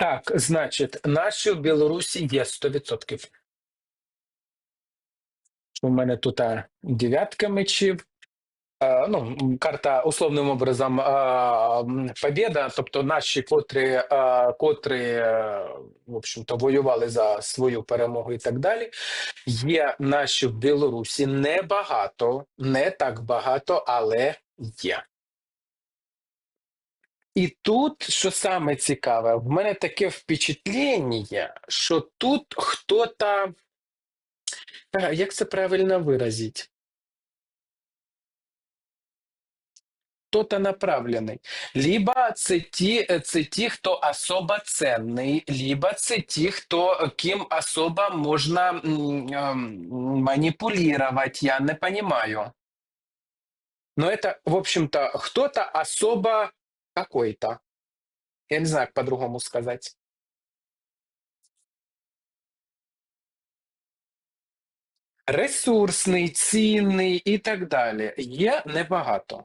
Так, значить, наші в Білорусі є 100%. У мене тут дев'ятка мечів. Ну, карта условним образом а, побєда, тобто наші, котрі, котрі в общем-то, воювали за свою перемогу і так далі. Є наші в Білорусі небагато, не так багато, але є. І тут, що саме цікаве, в мене таке впечатлення, що тут хто-то, Е, як це правильно виразити? Хто-то направлений. Либо це ті, е, це ті, хто особо ценний, либо це ті, хто ким особо можна ем, манипулировать, я не понимаю. Но это, в общем-то, кто-то особо какой-то. Я не знаю, як по-другому сказать. Ресурсний, цінний і так далі. Є небагато.